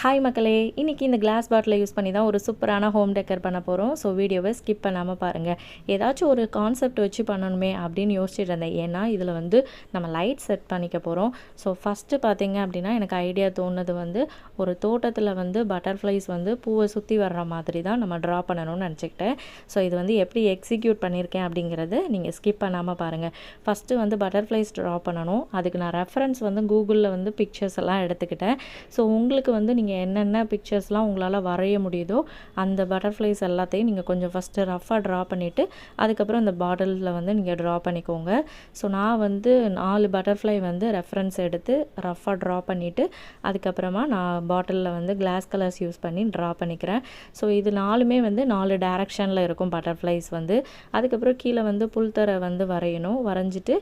Hi மக்களே இன்றைக்கி இந்த கிளாஸ் பாட்டிலை யூஸ் பண்ணி தான் ஒரு சூப்பரான ஹோம் டெக்கர் பண்ண போகிறோம் ஸோ வீடியோவை ஸ்கிப் பண்ணாமல் பாருங்கள் ஏதாச்சும் ஒரு கான்செப்ட் வச்சு பண்ணணுமே அப்படின்னு யோசிச்சுட்டு இருந்தேன். ஏன்னா இதில் வந்து நம்ம லைட் செட் பண்ணிக்க போகிறோம் ஸோ ஃபஸ்ட்டு பார்த்தீங்க அப்படின்னா எனக்கு ஐடியா தோணுது வந்து ஒரு தோட்டத்தில் வந்து பட்டர்ஃப்ளைஸ் வந்து பூவை சுற்றி வர்ற மாதிரி தான் நம்ம ட்ரா பண்ணணும்னு நினச்சிக்கிட்டேன். ஸோ இது வந்து எப்படி எக்ஸிக்யூட் பண்ணியிருக்கேன் அப்படிங்கிறது நீங்கள் ஸ்கிப் பண்ணாமல் பாருங்கள் ஃபஸ்ட்டு வந்து பட்டர்ஃப்ளைஸ் ட்ரா பண்ணணும். அதுக்கு நான் ரெஃபரன்ஸ் வந்து கூகுளில் வந்து பிக்சர்ஸ் எல்லாம் எடுத்துக்கிட்டேன். ஸோ உங்களுக்கு வந்து நீங்கள் நீங்கள் என்னென்ன பிக்சர்ஸ்லாம் உங்களால் வரைய முடியுதோ அந்த பட்டர்ஃப்ளைஸ் எல்லாத்தையும் நீங்கள் கொஞ்சம் ஃபஸ்ட்டு ரஃபாக ட்ரா பண்ணிவிட்டு அதுக்கப்புறம் இந்த பாட்டிலில் வந்து நீங்கள் ட்ரா பண்ணிக்கோங்க. ஸோ நான் வந்து நாலு பட்டர்ஃப்ளை வந்து ரெஃபரன்ஸ் எடுத்து ரஃபாக ட்ரா பண்ணிவிட்டு அதுக்கப்புறமா நான் பாட்டிலில் வந்து கிளாஸ் கலர்ஸ் யூஸ் பண்ணி ட்ரா பண்ணிக்கிறேன். ஸோ இது நாலுமே வந்து நாலு டேரக்ஷனில் இருக்கும் பட்டர்ஃப்ளைஸ் வந்து. அதுக்கப்புறம் கீழே வந்து புல்தரை வந்து வரையணும். வரைஞ்சிட்டு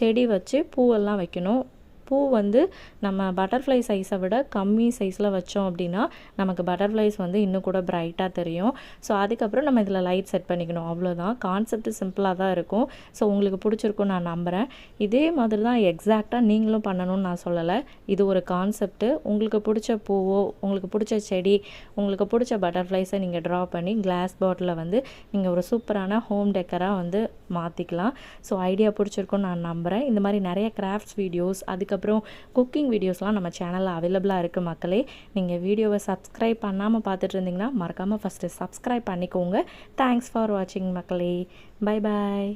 செடி வச்சு பூவெல்லாம் வைக்கணும். பூ வந்து நம்ம பட்டர்ஃப்ளை சைஸை விட கம்மி சைஸில் வச்சோம் அப்படின்னா நமக்கு பட்டர்ஃப்ளைஸ் வந்து இன்னும் கூட பிரைட்டாக தெரியும். ஸோ அதுக்கப்புறம் நம்ம இதில் லைட் செட் பண்ணிக்கணும். அவ்வளோதான் கான்செப்ட் சிம்பிளாக தான் இருக்கும். ஸோ உங்களுக்கு பிடிச்சிருக்கும் நான் நம்புகிறேன் இதே மாதிரி தான் எக்ஸாக்டாக நீங்களும் பண்ணணும்னு நான் சொல்லலை. இது ஒரு கான்செப்ட்டு உங்களுக்கு பிடிச்ச பூவோ உங்களுக்கு பிடிச்ச செடி உங்களுக்கு பிடிச்ச பட்டர்ஃப்ளைஸை நீங்கள் ட்ரா பண்ணி கிளாஸ் பாட்டிலில் வந்து நீங்கள் ஒரு சூப்பரான ஹோம் டெக்கராக வந்து மாற்றிக்கலாம் ஸோ ஐடியா பிடிச்சிருக்கும்னு நான் நம்புகிறேன் இந்த மாதிரி நிறைய கிராஃப்ட்ஸ் வீடியோஸ் அதுக்கு அதுக்கப்புறம் குக்கிங் வீடியோஸ்லாம் நம்ம சேனலில் அவைலபிளாக இருக்குது மக்களே. நீங்கள் வீடியோவை சப்ஸ்கிரைப் பண்ணாமல் பார்த்துட்டு இருந்தீங்கன்னா மறக்காமல் ஃபஸ்ட்டு சப்ஸ்கிரைப் பண்ணிக்கோங்க. தேங்க்ஸ் ஃபார் வாட்சிங் மக்களே. Bye bye